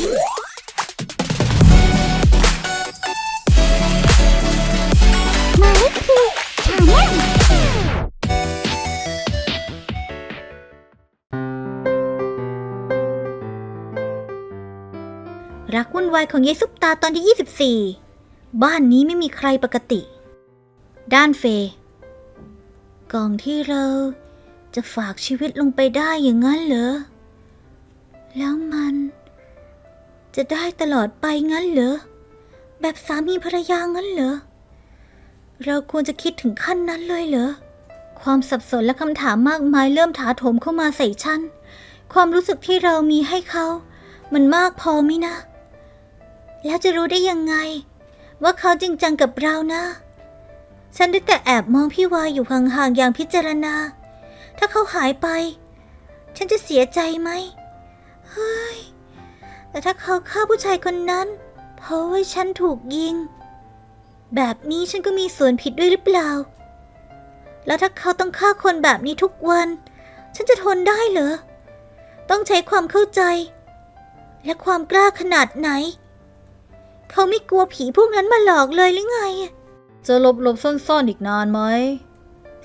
มาลขคือชาแนลรักวุ่นวายของยายซุปตาตอนที่ 24 บ้านนี้ไม่มีใครปกติ ด้านเฟย์กล่องที่เราจะฝากชีวิตลงไปได้อย่างนั้นเหรอ แล้วมัน จะได้ตลอดไปงั้นเหรอ แบบสามีภรรยางั้นเหรอ เราควรจะคิดถึงขั้นนั้นเลยเหรอ ความสับสนและคำถามมากมายเริ่มถาโถมเข้ามาใส่ฉัน ความรู้สึกที่เรามีให้เขา มันมากพอไหมนะ แล้วจะรู้ได้ยังไง ว่าเขาจริงจังกับเรานะ ฉันได้แต่แอบมองพี่วายอยู่ห่างๆอย่างพิจารณา ถ้าเขาหายไป ฉันจะเสียใจไหม เฮ้ย แต่ถ้าเขาฆ่าผู้ชายคนนั้น เพราะว่าฉันถูกยิง แบบนี้ฉันก็มีส่วนผิดด้วยหรือเปล่า แล้วถ้าเขาต้องฆ่าคนแบบนี้ทุกวัน ฉันจะทนได้เหรอ ต้องใช้ความเข้าใจ และความกล้าขนาดไหน เขาไม่กลัวผีพวกนั้นมาหลอกเลยหรือไง จะหลบหลบซ่อนๆอีกนานไหม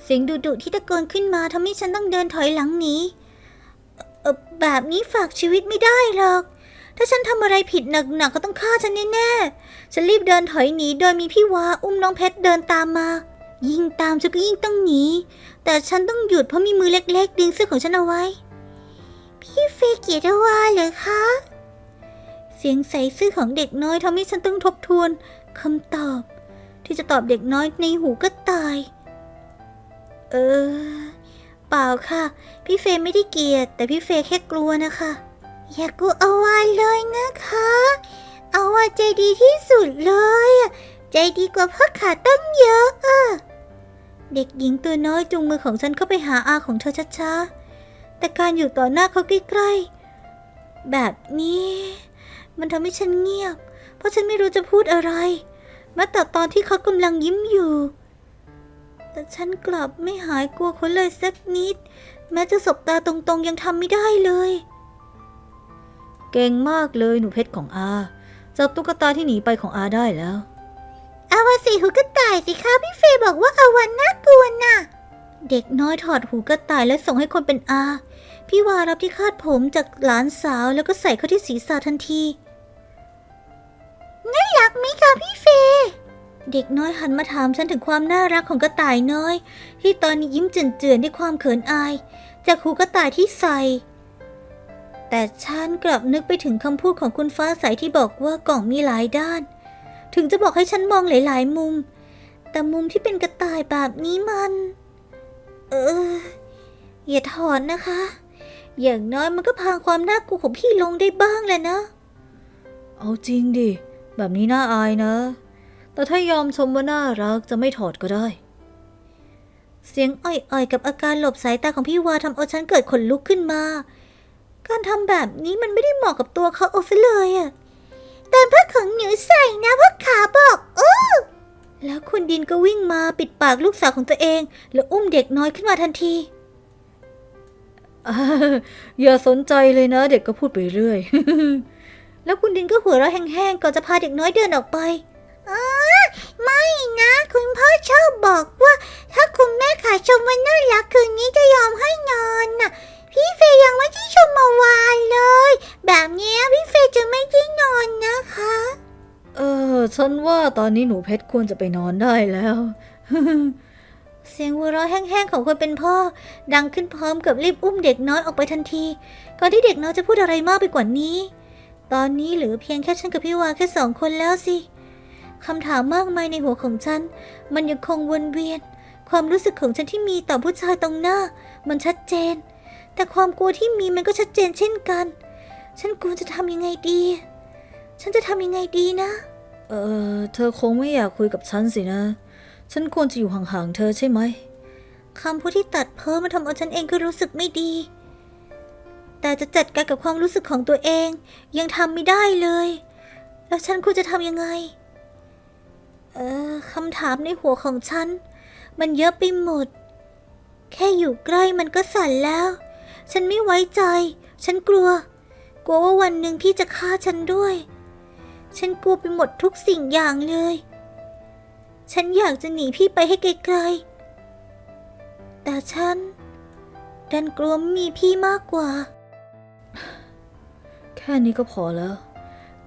เสียงดุดุๆที่ตะโกนขึ้นมาทำให้ฉันต้องเดินถอยหลังหนีเอ่อแบบนี้ฝากชีวิตไม่ได้หรอก ถ้าฉันทำอะไรผิดหนักๆก็ต้องฆ่าฉันแน่ๆ ฉันรีบเดินถอยหนีโดยมีพี่วาอุ้มน้องเพชรเดินตามมา ยิ่งตามฉันก็ยิ่งต้องหนี แต่ฉันต้องหยุดเพราะมีมือเล็ก ๆ ดึงเสื้อของฉันเอาไว้ พี่เฟยเกียรติวาเหรอคะ เสียงใสซื่อของเด็กน้อยทำให้ฉันต้องทบทวนคำตอบ ที่จะตอบเด็กน้อยในหูก็ตาย เออ เปล่าค่ะ พี่เฟยไม่ได้เกลียด แต่พี่เฟยแค่กลัวนะคะ อย่ากลัวอาวาเลยนะคะ อาวาใจดีที่สุดเลย ใจดีกว่าพ่อขาตั้งเยอะอะเด็กหญิงตัวน้อยจูงมือของฉันเข้าไปหาอาของเธอช้าๆ แต่การอยู่ต่อหน้าเขาใกล้ๆ แบบนี้ มันทำให้ฉันเงียบ เพราะฉันไม่รู้จะพูดอะไร แม้แต่ตอนที่เขากำลังยิ้มอยู่ แต่ฉันกลับไม่หายกลัวเขาเลยสักนิด แม้จะสบตาตรงๆยังทำไม่ได้เลย เก่งมากเลยหนูเพชรของอา จับตุ๊กตาที่หนีไปของอาได้แล้วอาวาสีหูกระต่ายสิคะพี่เฟย์บอกว่าอาวันน่ากลัวน่ะ เด็กน้อยถอดหูกระต่ายและส่งให้คนเป็นอา พี่วารับที่คาดผมจากหลานสาวแล้วก็ใส่เข้าที่ศีรษะทันทีน่ารักไหมคะพี่เฟย์เด็กน้อยหันมาถามฉันถึงความน่ารักของกระต่ายน้อย ที่ตอนนี้ยิ้มเจือนๆด้วยความเขินอาย จากหูกระต่ายที่ใส่ แต่ฉันกลับนึกไปถึงคำพูดของคุณฟ้าใสที่บอกว่ากล่องมีหลายด้าน ถึงจะบอกให้ฉันมองหลายๆ มุม แต่มุมที่เป็นกระต่ายแบบนี้มัน เอออย่าถอนนะคะ อย่างน้อยมันก็พรางความน่ากลัวของพี่ลงได้บ้างแหละนะ เอาจริงดิ แบบนี้น่าอายนะ แต่ถ้ายอมชมว่าน่ารักจะไม่ถอดก็ได้ เสียงอ่อยๆ กับอาการหลบสายตาของพี่วาทำเอาฉันเกิดขนลุกขึ้นมา การทำแบบนี้มันไม่ได้เหมาะกับตัวเขาเอาซะเลยอะแต่ผ้าของหนูใส่นะพ่อขาบอกโอ้แล้วคุณดินก็วิ่งมาปิดปากลูกสาวของตัวเอง แล้วอุ้มเด็กน้อยขึ้นมาทันทีอ่าอย่าสนใจเลยนะ เด็กก็พูดไปเรื่อย แล้วคุณดินก็หัวเราะแห้งๆก่อนจะพาเด็กน้อยเดินออกไปอ๋อไม่นะ คุณพ่อชอบบอกว่า ถ้าคุณแม่ขาชมว่าน่ารักคืนนี้จะยอมให้นอนน่ะ พี่เฟยยังไม่ที่ชมเมาวานเลย แบบเนี้ยพี่เฟยจะไม่ได้นอนนะคะ เออ ฉันว่าตอนนี้หนูเพชรควรจะไปนอนได้แล้ว เสียงหัวเราะแห้งๆของคนเป็นพ่อ ดังขึ้นพร้อมกับรีบอุ้มเด็กน้อยออกไปทันที ก่อนที่เด็กน้อยจะพูดอะไรมากไปกว่านี้ ตอนนี้เหลือเพียงแค่ฉันกับพี่วาแค่สองคนแล้วสิคำถามมากมายในหัวของฉัน มันยังคงวนเวียน ความรู้สึกของฉันที่มีต่อผู้ชายตรงหน้า มันชัดเจน แต่ความกลัวที่มีมันก็ชัดเจนเช่นกัน ฉันควรจะทำยังไงดี ฉันจะทำยังไงดีนะ เออเธอคงไม่อยากคุยกับฉันสินะ ฉันควรจะอยู่ห่างๆเธอใช่ไหมคำพูดที่ตัดเพ้อมาทำเอาฉันเองก็รู้สึกไม่ดี แต่จะจัดการกับความรู้สึกของตัวเอง ยังทำไม่ได้เลย แล้วฉันควรจะทำยังไง เออคำถามในหัวของฉัน มันเยอะไปหมด แค่อยู่ใกล้มันก็สั่นแล้ว ฉันไม่ไว้ใจ ฉันกลัว กลัวว่าวันหนึ่งพี่จะฆ่าฉันด้วย ฉันกลัวไปหมดทุกสิ่งอย่างเลย ฉันอยากจะหนีพี่ไปให้ไกลๆ แต่ฉัน ดันกลัวม,มีพี่มากกว่า แค่นี้ก็พอแล้ว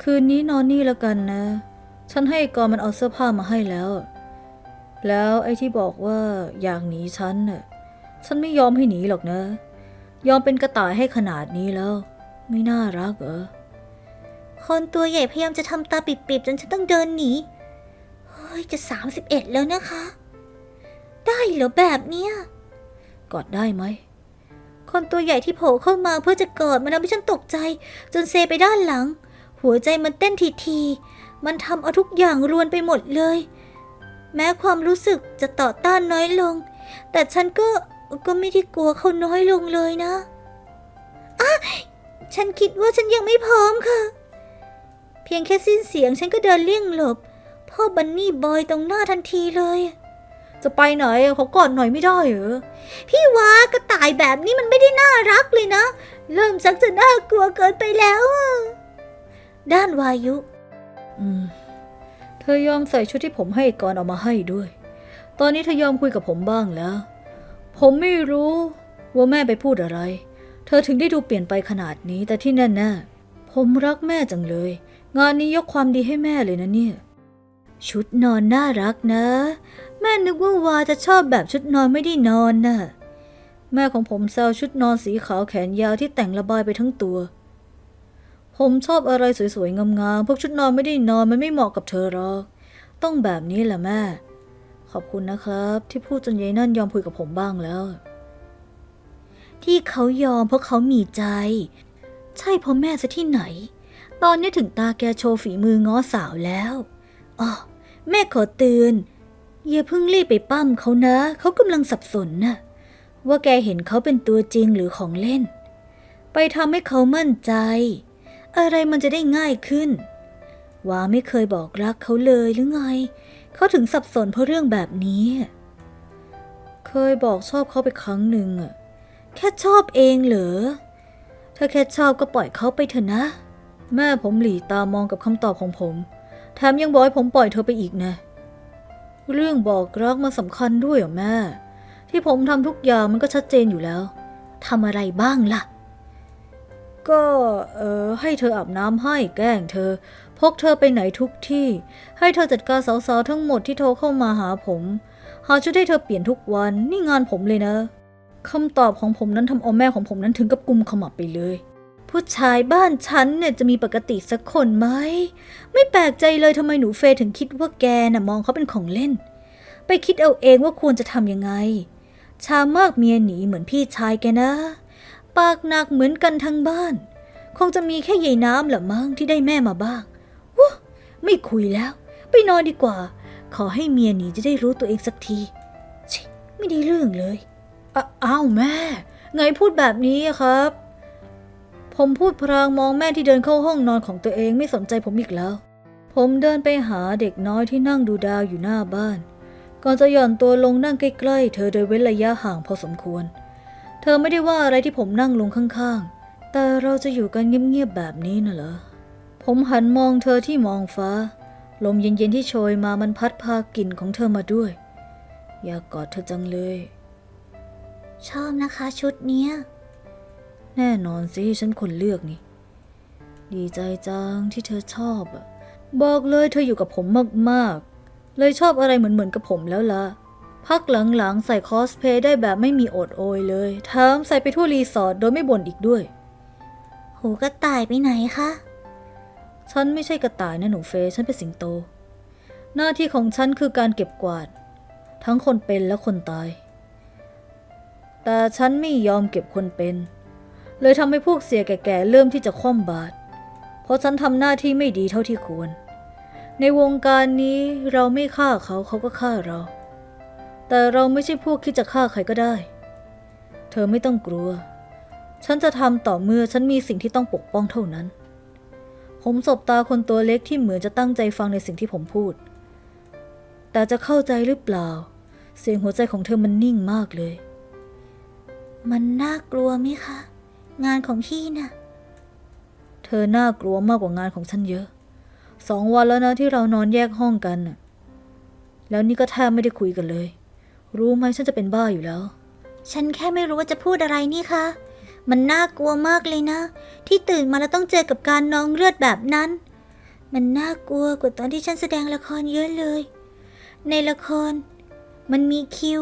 คืนนี้นอนนี่แล้วกันนะ ฉันให้กอมันเอาเสื้อผ้ามาให้แล้ว แล้วไอ้ที่บอกว่าอยากหนีฉันน่ะ ฉันไม่ยอมให้หนีหรอกนะ ยอมเป็นกระต่ายให้ขนาดนี้แล้ว ไม่น่ารักเหรอ คนตัวใหญ่พยายามจะทำตาปิบๆ จนฉันต้องเดินหนี เฮ้ย จะ 31 แล้วนะคะ ได้เหรอแบบเนี้ย กอดได้ไหม คนตัวใหญ่ที่โผล่เข้ามาเพื่อจะกอดมันทำให้ฉันตกใจ จนเซไปด้านหลัง หัวใจมันเต้นทีๆ มันทำเอาทุกอย่างรวนไปหมดเลย แม้ความรู้สึกจะต่อต้านน้อยลง แต่ฉันก็ ก็ไม่ได้กลัวเขาน้อยลงเลยนะอะฉันคิดว่าฉันยังไม่พร้อมค่ะ เพียงแค่สิ้นเสียงฉันก็เดินเลี่ยงหลบ พ่อบันนี่บอยตรงหน้าทันทีเลย จะไปไหนเขอกอดหน่อยไม่ได้เหรอ พี่วากระต่ายแบบนี้มันไม่ได้น่ารักเลยนะ เริ่มชักจะน่ากลัวเกินไปแล้ว ด้านวายุ อืม เธอยอมใส่ชุดที่ผมให้ก่อนเอามาให้ด้วย ตอนนี้เธอยอมคุยกับผมบ้างแล้ว ผมไม่รู้ว่าแม่ไปพูดอะไร เธอถึงได้ดูเปลี่ยนไปขนาดนี้ แต่ที่แน่ๆผมรักแม่จังเลย งานนี้ยกความดีให้แม่เลยนะเนี่ย ชุดนอนน่ารักนะ แม่นึกว่าวาจะชอบแบบชุดนอนไม่ได้นอนน่ะแม่ของผมแซวชุดนอนสีขาวแขนยาวที่แต่งระบายไปทั้งตัว ผมชอบอะไรสวยๆงามๆพวกชุดนอนไม่ได้นอนมันไม่เหมาะกับเธอหรอก ต้องแบบนี้แหละแม่ ขอบคุณนะครับ ที่พูดจนยายนั่นยอมคุยกับผมบ้างแล้ว ที่เขายอมเพราะเขามีใจ ใช่เพราะแม่ซะที่ไหน ตอนนี้ถึงตาแกโชว์ฝีมือง้อสาวแล้วอ๋อแม่ขอเตือนอย่าเพิ่งรีบไปปั้มเขานะ เขากำลังสับสนน่ะว่าแกเห็นเขาเป็นตัวจริงหรือของเล่น ไปทำให้เขามั่นใจ อะไรมันจะได้ง่ายขึ้น ว่าไม่เคยบอกรักเขาเลยหรือไง เขาถึงสับสนเพราะเรื่องแบบนี้ เคยบอกชอบเขาไปครั้งหนึ่งอะแค่ชอบเองเหรอ ถ้าแค่ชอบก็ปล่อยเขาไปเถอะนะ แม่ผมหลีตามองกับคำตอบของผม แถมยังบอกให้ผมปล่อยเธอไปอีกนะ เรื่องบอกรักมันสำคัญด้วยเหรอแม่ ที่ผมทำทุกอย่างมันก็ชัดเจนอยู่แล้วทำอะไรบ้างล่ะ ก็เออให้เธออาบน้ำให้แกล้งเธอ พกเธอไปไหนทุกที่ ให้เธอจัดการสาวๆทั้งหมดที่โทรเข้ามาหาผม หาชุดให้เธอเปลี่ยนทุกวันนี่งานผมเลยนะคำตอบของผมนั้นทำเอาแม่ของผมนั้นถึงกับกุมขมับไปเลย ผู้ชายบ้านฉันเนี่ยจะมีปกติสักคนไหม ไม่แปลกใจเลยทำไมหนูเฟยถึงคิดว่าแกน่ะมองเขาเป็นของเล่น ไปคิดเอาเองว่าควรจะทำยังไง ชามากเมียหนีเหมือนพี่ชายแกนะ ปากหนักเหมือนกันทั้งบ้าน คงจะมีแค่ยายน้ำแหละมั้งที่ได้แม่มาบ้าง ไม่คุยแล้ว ไปนอนดีกว่า ขอให้เมียหนีจะได้รู้ตัวเองสักทีชิไม่ได้เรื่องเลยออ้าวแม่ ไงพูดแบบนี้ครับ ผมพูดพรางมองแม่ที่เดินเข้าห้องนอนของตัวเองไม่สนใจผมอีกแล้ว ผมเดินไปหาเด็กน้อยที่นั่งดูดาวอยู่หน้าบ้าน ก่อนจะหย่อนตัวลงนั่งใกล้ๆ เธอโดยเว้นระยะห่างพอสมควร เธอไม่ได้ว่าอะไรที่ผมนั่งลงข้างๆ แต่เราจะอยู่กันเงียบๆแบบนี้น่ะเหรอ ผมหันมองเธอที่มองฟ้า ลมเย็นๆที่โชยมามันพัดพากลิ่นของเธอมาด้วย อยากกอดเธอจังเลย ชอบนะคะชุดเนี้ย แน่นอนสิฉันคนเลือกนี่ ดีใจจังที่เธอชอบอะบอกเลยเธออยู่กับผมมากๆ เลยชอบอะไรเหมือนๆกับผมแล้วล่ะพักหลังๆ ใส่คอสเพลย์ได้แบบไม่มีอดโอยเลยแถมใส่ไปทั่วรีสอร์ทโดยไม่บ่นอีกด้วย หูกระต่ายไปไหนคะ ฉันไม่ใช่กระต่ายนะหนูเฟยฉันเป็นสิงโต หน้าที่ของฉันคือการเก็บกวาด ทั้งคนเป็นและคนตาย แต่ฉันไม่ยอมเก็บคนเป็น เลยทำให้พวกเสียแก่ๆเริ่มที่จะคว่ำบาตรเพราะฉันทำหน้าที่ไม่ดีเท่าที่ควร ในวงการนี้เราไม่ฆ่าเขาเขาก็ฆ่าเรา แต่เราไม่ใช่พวกคิดจะฆ่าใครก็ได้ เธอไม่ต้องกลัว ฉันจะทำต่อเมื่อฉันมีสิ่งที่ต้องปกป้องเท่านั้น ผมสบตาคนตัวเล็กที่เหมือนจะตั้งใจฟังในสิ่งที่ผมพูด แต่จะเข้าใจหรือเปล่า เสียงหัวใจของเธอมันนิ่งมากเลย มันน่ากลัวไหมคะ งานของพี่น่ะ เธอน่ากลัวมากกว่างานของฉันเยอะ สองวันแล้วนะที่เรานอนแยกห้องกันน่ะ แล้วนี่ก็แทบไม่ได้คุยกันเลย รู้ไหมฉันจะเป็นบ้าอยู่แล้ว ฉันแค่ไม่รู้ว่าจะพูดอะไรนี่คะ มันน่ากลัวมากเลยนะ ที่ตื่นมาแล้วต้องเจอกับการนองเลือดแบบนั้น มันน่ากลัวกว่าตอนที่ฉันแสดงละครเยอะเลย ในละคร มันมีคิว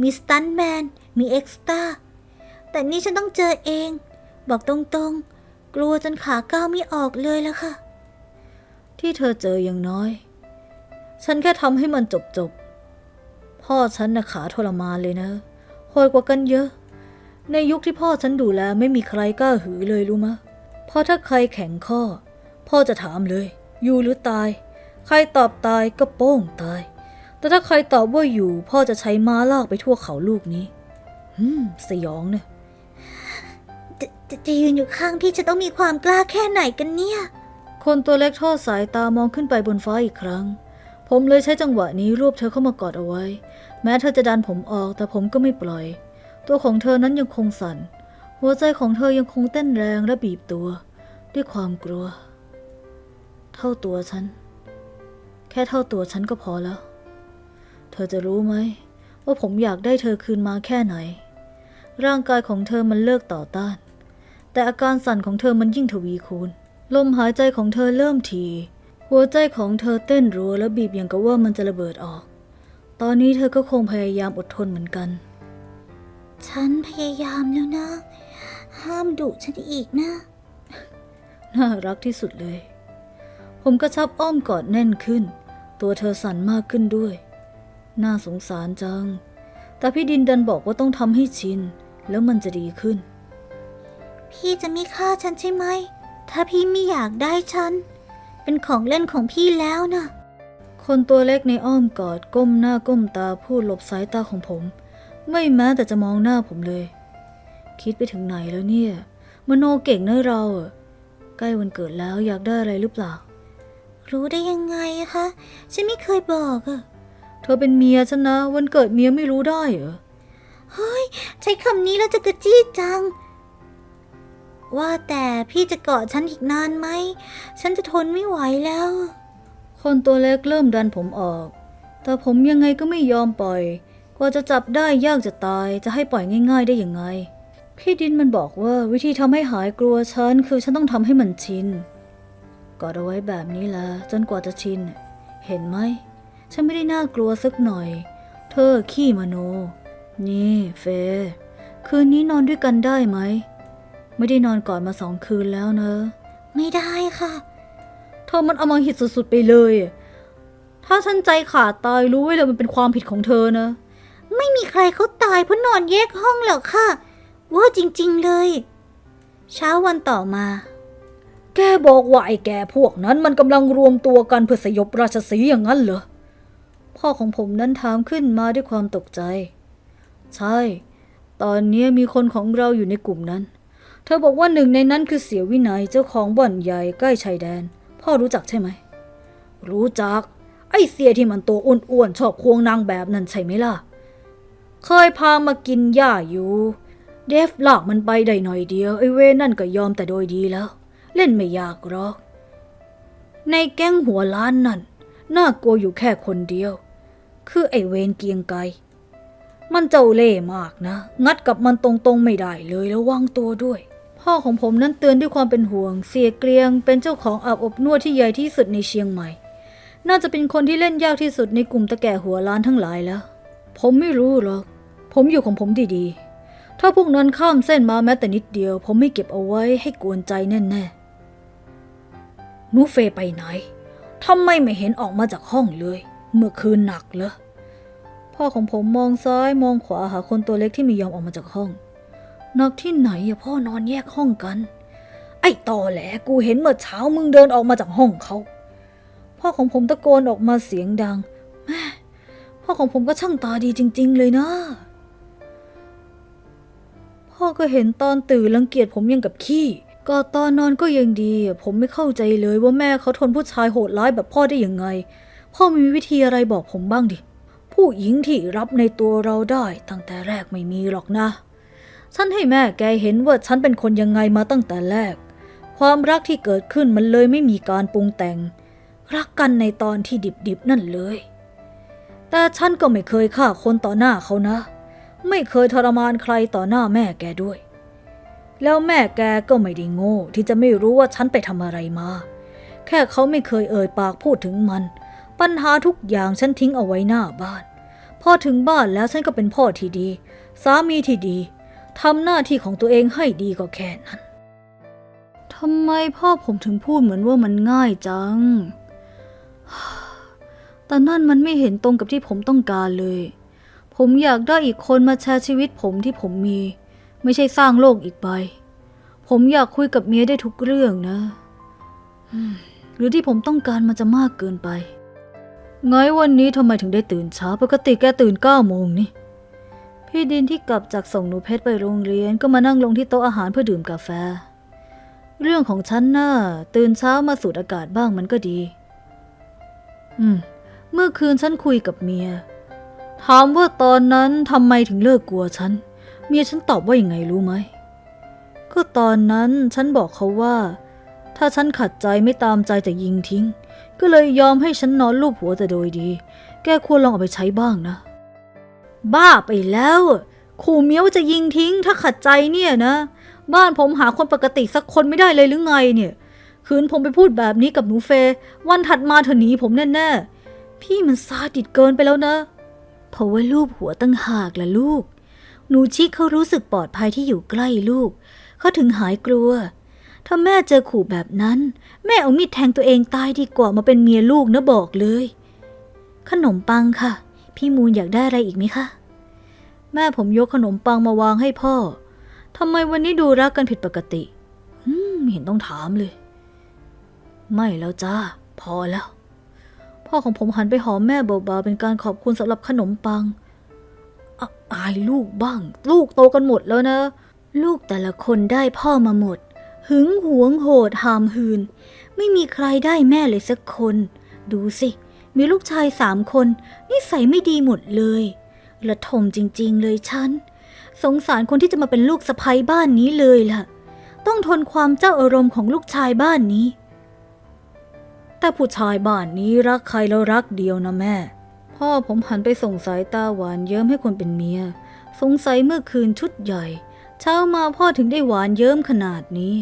มีสตันแมน มีเอ็กซ์ต้า แต่นี่ฉันต้องเจอเอง บอกตรงๆ กลัวจนขาก้าวไม่ออกเลยละค่ะ ที่เธอเจออย่างน้อย ฉันแค่ทำให้มันจบๆ พ่อฉันน่ะขาทรมานเลยนะโหดกว่ากันเยอะ ในยุคที่พ่อฉันดูแลไม่มีใครกล้าหือเลยรู้มะเพราะถ้าใครแข็งข้อ พ่อจะถามเลย อยู่หรือตาย ใครตอบตายก็โป้งตาย แต่ถ้าใครตอบว่าอยู่ พ่อจะใช้ม้าลากไปทั่วเขาลูกนี้หืมสยองเนี่ยจะจะจะยืนอยู่ข้างพี่จะต้องมีความกล้าแค่ไหนกันเนี่ย คนตัวเล็กทอดสายตามองขึ้นไปบนฟ้าอีกครั้ง ผมเลยใช้จังหวะนี้รวบเธอเข้ามากอดเอาไว้ แม้เธอจะดันผมออกแต่ผมก็ไม่ปล่อย ตัวของเธอนั้นยังคงสั่น หัวใจของเธอยังคงเต้นแรงและบีบตัว ด้วยความกลัว เท่าตัวฉัน แค่เท่าตัวฉันก็พอแล้ว เธอจะรู้ไหม ว่าผมอยากได้เธอคืนมาแค่ไหน ร่างกายของเธอมันเลิกต่อต้าน แต่อาการสั่นของเธอมันยิ่งทวีคูณ ลมหายใจของเธอเริ่มทีหัวใจของเธอเต้นรัวและบีบอย่างกับว่ามันจะระเบิดออก ตอนนี้เธอก็คงพยายามอดทนเหมือนกัน ฉันพยายามแล้วนะ ห้ามดุฉันอีกนะ น่ารักที่สุดเลย ผมก็ชับอ้อมกอดแน่นขึ้น ตัวเธอสั่นมากขึ้นด้วย น่าสงสารจัง แต่พี่ดินดันบอกว่าต้องทำให้ชิน แล้วมันจะดีขึ้น พี่จะไม่ฆ่าฉันใช่ไหม ถ้าพี่ไม่อยากได้ฉัน เป็นของเล่นของพี่แล้วนะคนตัวเล็กในอ้อมกอดก้มหน้าก้มตาพูดหลบสายตาของผม ไม่แม้แต่จะมองหน้าผมเลย คิดไปถึงไหนแล้วเนี่ย มโนเก่งนะเราอะใกล้วันเกิดแล้วอยากได้อะไรหรือเปล่า รู้ได้ยังไงอะคะ ฉันไม่เคยบอกอะเธอเป็นเมียฉันนะ วันเกิดเมียไม่รู้ได้เหรอ เฮ้ย ใช้คำนี้แล้วจะกระจี้จัง ว่าแต่พี่จะเกาะฉันอีกนานไหม ฉันจะทนไม่ไหวแล้ว คนตัวเล็กเริ่มดันผมออก แต่ผมยังไงก็ไม่ยอมปล่อย กว่าจะจับได้ยากจะตายจะให้ปล่อยง่าย ๆ ได้ยังไง พี่ดินมันบอกว่าวิธีทำให้หายกลัวฉันคือฉันต้องทำให้มันชินกอดเอาไว้แบบนี้แหละจนกว่าจะชิน เห็นไหม ฉันไม่ได้น่ากลัวสักหน่อย เธอขี้มโน นี่เฟ คืนนี้นอนด้วยกันได้ไหม ไม่ได้นอนกอดมาสองคืนแล้วเนอะไม่ได้ค่ะ เธอมันเอามาหิดสุดๆไปเลย ถ้าฉันใจขาดตายรู้ไว้เลยมันเป็นความผิดของเธอนะ ไม่มีใครเขาตายเพราะนอนแยกห้องหรอกค่ะว่าจริงๆเลย เช้าวันต่อมา แกบอกว่าไอ้แกพวกนั้นมันกำลังรวมตัวกันเพื่อสยบราชสีห์อย่างนั้นเหรอ พ่อของผมนั้นถามขึ้นมาด้วยความตกใจ ใช่ ตอนนี้มีคนของเราอยู่ในกลุ่มนั้น เธอบอกว่าหนึ่งในนั้นคือเสียวินัยเจ้าของบ่อนใหญ่ใกล้ชายแดน พ่อรู้จักใช่ไหม รู้จัก ไอ้เสียที่มันตัวอ้วนๆชอบควงนางแบบนั้นใช่ไหมล่ะ เคยพามากินหญ้าอยู่ เดฟลากมันไปได้หน่อยเดียวไอ้เวนั่นก็ยอมแต่โดยดีแล้ว เล่นไม่ยากหรอก ในแก๊งหัวล้านนั่น น่ากลัวอยู่แค่คนเดียว คือไอ้เวนเกียงไกมันเจ้าเล่ห์มากนะ งัดกับมันตรงๆไม่ได้เลยแล้ววางตัวด้วย พ่อของผมนั้นเตือนด้วยความเป็นห่วง เสียเกรียง เป็นเจ้าของอาบอบนวดที่ใหญ่ที่สุดในเชียงใหม่ น่าจะเป็นคนที่เล่นยากที่สุดในกลุ่มตะแก่หัวล้านทั้งหลายแล้ว ผมไม่รู้หรอก ผมอยู่ของผมดีๆ ถ้าพวกนั้นข้ามเส้นมาแม้แต่นิดเดียว ผมไม่เก็บเอาไว้ให้กวนใจแน่ๆนูเฟยไปไหนทำไมไม่เห็นออกมาจากห้องเลย เมื่อคืนหนักเหรอพ่อของผมมองซ้ายมองขวาหาคนตัวเล็กที่ไม่ยอมออกมาจากห้องหนักที่ไหนอะพ่อนอนแยกห้องกัน ไอ้ตอแหลกูเห็นเมื่อเช้ามึงเดินออกมาจากห้องเขา พ่อของผมตะโกนออกมาเสียงดังแม่พ่อของผมก็ช่างตาดีจริง ๆ เลยนะ พ่อก็เห็นตอนตื่นรังเกียจผมยังกับขี้ก็ตอนนอนก็ยังดี ผมไม่เข้าใจเลยว่าแม่เขาทนผู้ชายโหดร้ายแบบพ่อได้ยังไง พ่อมีวิธีอะไรบอกผมบ้างดิ ผู้หญิงที่รับในตัวเราได้ตั้งแต่แรกไม่มีหรอกนะ ฉันให้แม่แกเห็นว่าฉันเป็นคนยังไงมาตั้งแต่แรก ความรักที่เกิดขึ้นมันเลยไม่มีการปรุงแต่ง รักกันในตอนที่ดิบๆนั่นเลย แต่ฉันก็ไม่เคยฆ่าคนต่อหน้าเขานะ ไม่เคยทรมานใครต่อหน้าแม่แกด้วย แล้วแม่แกก็ไม่ได้โง่ที่จะไม่รู้ว่าฉันไปทำอะไรมา แค่เขาไม่เคยเอ่ยปากพูดถึงมัน ปัญหาทุกอย่างฉันทิ้งเอาไว้หน้าบ้าน พอถึงบ้านแล้วฉันก็เป็นพ่อที่ดี สามีที่ดีทำหน้าที่ของตัวเองให้ดีก็แค่นั้นทำไมพ่อผมถึงพูดเหมือนว่ามันง่ายจัง แต่นั่นมันไม่เห็นตรงกับที่ผมต้องการเลย ผมอยากได้อีกคนมาแชร์ชีวิตผมที่ผมมี ไม่ใช่สร้างโลกอีกใบ ผมอยากคุยกับเมียได้ทุกเรื่องนะหรือที่ผมต้องการมันจะมากเกินไปไงวันนี้ทำไมถึงได้ตื่นช้าปกติแกตื่นเก้าโมงนี่ พี่ดินที่กลับจากส่งหนูเพชรไปโรงเรียนก็มานั่งลงที่โต๊ะอาหารเพื่อดื่มกาแฟ เรื่องของฉันน่ะตื่นเช้ามาสูดอากาศบ้างมันก็ดี อืม เมื่อคืนฉันคุยกับเมีย ถามว่าตอนนั้นทำไมถึงเลิกกลัวฉัน เมียฉันตอบว่าอยังไงรู้ไหม ก็ตอนนั้นฉันบอกเขาว่า ถ้าฉันขัดใจไม่ตามใจจะยิงทิ้ง ก็เลยยอมให้ฉันนอนลูบหัวแต่โดยดี แกควรลองเอาไปใช้บ้างนะ บ้าไปแล้วขู่เมียว่าจะยิงทิ้ง ถ้าขัดใจเนี่ยนะ บ้านผมหาคนปกติสักคนไม่ได้เลยหรือไงเนี่ย คืนผมไปพูดแบบนี้กับหนูเฟ วันถัดมาเธอหนีผมแน่ๆพี่มันซาดิสเกินไปแล้วนะ เพราะว่าลูบหัวตั้งหากล่ะลูก หนูชิคเขารู้สึกปลอดภัยที่อยู่ใกล้ลูก เขาถึงหายกลัว ถ้าแม่เจอขู่แบบนั้น แม่เอามีดแทงตัวเองตายดีกว่ามาเป็นเมียลูกนะบอกเลย ขนมปังค่ะ พี่มูลอยากได้อะไรอีกไหมคะ แม่ผมยกขนมปังมาวางให้พ่อทำไมวันนี้ดูรักกันผิดปกติ อืมเห็นต้องถามเลย ไม่แล้วจ้า พอแล้ว พ่อของผมหันไปหอมแม่เบาๆเป็นการขอบคุณสำหรับขนมปังออายลูกบ้าง ลูกโตกันหมดแล้วนะ ลูกแต่ละคนได้พ่อมาหมด หึงหวงโหดหามหืน ไม่มีใครได้แม่เลยสักคน ดูสิ มีลูกชายสามคนนิสัยไม่ดีหมดเลยระทมจริงๆเลยฉัน สงสารคนที่จะมาเป็นลูกสะใภ้บ้านนี้เลยล่ะ ต้องทนความเจ้าอารมณ์ของลูกชายบ้านนี้ แต่ผู้ชายบ้านนี้รักใครแล้วรักเดียวนะแม่ พ่อผมหันไปส่งสายตาหวานเยิ้มให้คนเป็นเมีย สงสัยเมื่อคืนชุดใหญ่ เช้ามาพ่อถึงได้หวานเยิ้มขนาดนี้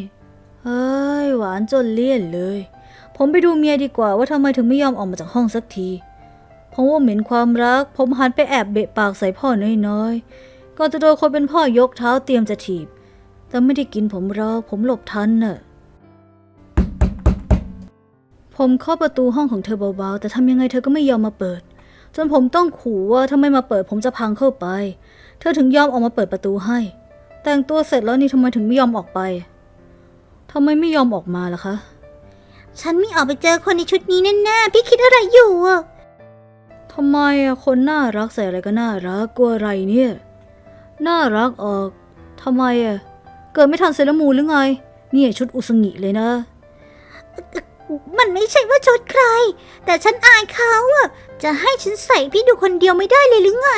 เฮ้ยหวานจนเลี่ยนเลย ผมไปดูเมียดีกว่าว่าทำไมถึงไม่ยอมออกมาจากห้องสักที เพราะว่าเหม็นความรัก ผมหันไปแอบเบะปากใส่พ่อน้อยๆก่อนจะโดนคนเป็นพ่อ ยกเท้าเตรียมจะถีบ แต่ไม่ได้กินผมรอผมหลบทันน่ะ ผมเคาะประตูห้องของเธอเบาๆ แต่ทำยังไงเธอก็ไม่ยอมมาเปิด จนผมต้องขู่ว่าถ้าไม่มาเปิดผมจะพังเข้าไป เธอถึงยอมออกมาเปิดประตูให้ แต่งตัวเสร็จแล้วนี่ทำไมถึงไม่ยอมออกไปทำไมไม่ยอมออกมาล่ะคะ ฉันไม่ออกไปเจอคนในชุดนี้แน่ๆพี่คิดอะไรอยู่อะทำไมอะคนน่ารักใส่อะไรก็น่ารักกลัวอะไรเนี่ย น่ารักออกทำไมอะเกิดไม่ทันเซเลอรามูนหรือไง เนี่ยชุดอุสงิเลยนะ มันไม่ใช่ว่าชดใคร แต่ฉันอายเขาอะจะให้ฉันใส่พี่ดูคนเดียวไม่ได้เลยหรือไง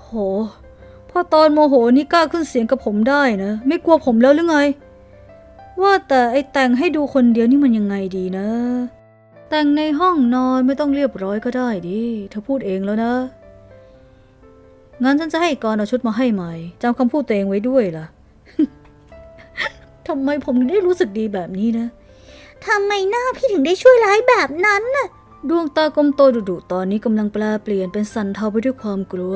โห พอตอนโมโหนี่กล้าขึ้นเสียงกับผมได้นะ ไม่กลัวผมแล้วหรือไง ว่าแต่ไอแต่งให้ดูคนเดียวนี่มันยังไงดีนะ แต่งในห้องนอนไม่ต้องเรียบร้อยก็ได้ดิเธอพูดเองแล้วนะ งั้นฉันจะให้กรณ์เอาชุดมาให้ใหม่จำคำพูดตัวเองไว้ด้วยล่ะทำไมผมถึงได้รู้สึกดีแบบนี้นะ ทำไมหน้าพี่ถึงได้ช่วยร้ายแบบนั้นน่ะ ดวงตากลมโตดุๆตอนนี้กำลังแปลเปลี่ยนเป็นสันเทาไปด้วยความกลัว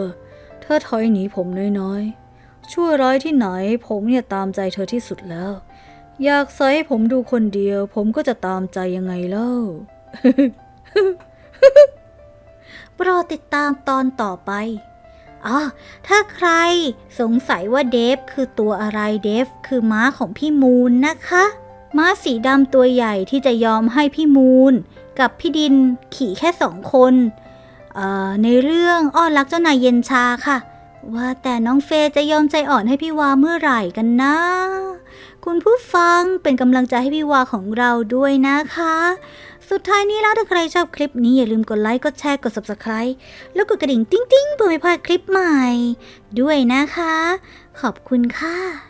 เธอถอยหนีผมน้อยๆชั่วร้ายที่ไหน ผมเนี่ยตามใจเธอที่สุดแล้ว อยากใส่ให้ผมดูคนเดียว ผมก็จะตามใจยังไงเล่าโปรดติดตามตอนต่อไป อ๋อ ถ้าใครสงสัยว่าเดฟคือตัวอะไรเดฟคือม้าของพี่มูนนะคะ ม้าสีดำตัวใหญ่ที่จะยอมให้พี่มูนกับพี่ดินขี่แค่สองคนในเรื่องอ้อนรักเจ้านายเย็นชาค่ะ ว่าแต่น้องเฟย์จะยอมใจอ่อนให้พี่วาเมื่อไหร่กันนะ คุณผู้ฟังเป็นกำลังใจให้พี่วาของเราด้วยนะคะ สุดท้ายนี้แล้วถ้าใครชอบคลิปนี้อย่าลืมกดไลค์กดแชร์กด subscribe แล้วกดกระดิ่งติ้งๆเพื่อไม่พลาดคลิปใหม่ ด้วยนะคะ ขอบคุณค่ะ